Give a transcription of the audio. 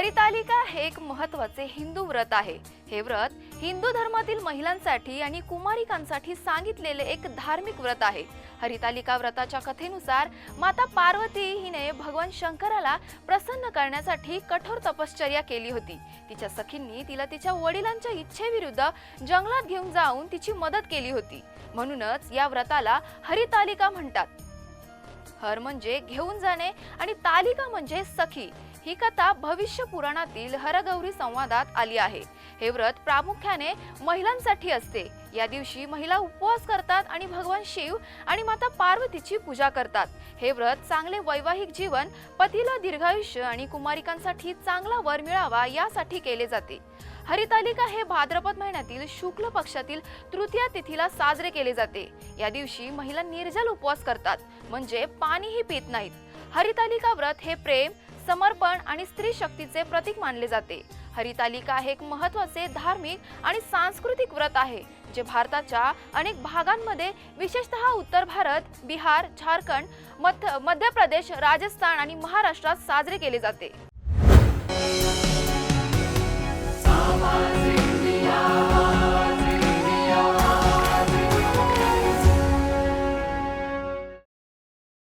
हरितालिका हे एक महत्त्वाचे हिंदू व्रत आहे. हे व्रत हिंदू धर्मातील महिलांसाठी आणि कुमारिकांसाठी सांगितलेले एक धार्मिक व्रत आहे. हरितालिका व्रताच्या कथेनुसार माता पार्वती हिने भगवान शंकराला प्रसन्न करण्यासाठी कठोर तपश्चर्या केली होती. तिच्या सखींनी तिला तिच्या वडिलांच्या इच्छेविरुद्ध जंगलात घेऊन जाऊन तिची मदत केली होती. म्हणूनच या व्रताला हरितालिका म्हणतात. हर म्हणजे घेऊन जाणे आणि तालिका म्हणजे सखी. ही कथा भविष्य पुराणातील हरगौरी संवादात आली आहे. हे व्रत प्रामुख्याने महिलांसाठी असते. या दिवशी महिला उपवास करतात आणि भगवान शिव आणि माता पार्वतीची पूजा करतात. हे व्रत चांगले वैवाहिक जीवन पतीला दीर्घायुष्य आणि कुमारिकांसाठी चांगला वर मिळावा यासाठी केले जाते. हरितालिका हे भाद्रपद महिन्यातील शुक्ल पक्षातील तृतीया तिथीला साजरे केले जाते. या दिवशी महिला निर्जल उपवास करतात. म्हणजे पाणीही पित नाहीत. हरितालिका व्रत हे प्रेम समर्पण आणि स्त्री शक्तीचे प्रतीक मानले जाते. हरितालिका हे एक महत्त्वाचे धार्मिक आणि सांस्कृतिक व्रत आहे जे भारताच्या अनेक भागांमध्ये विशेषतः उत्तर भारत बिहार झारखंड मध्य मध्य प्रदेश राजस्थान आणि महाराष्ट्रात साजरे केले जाते.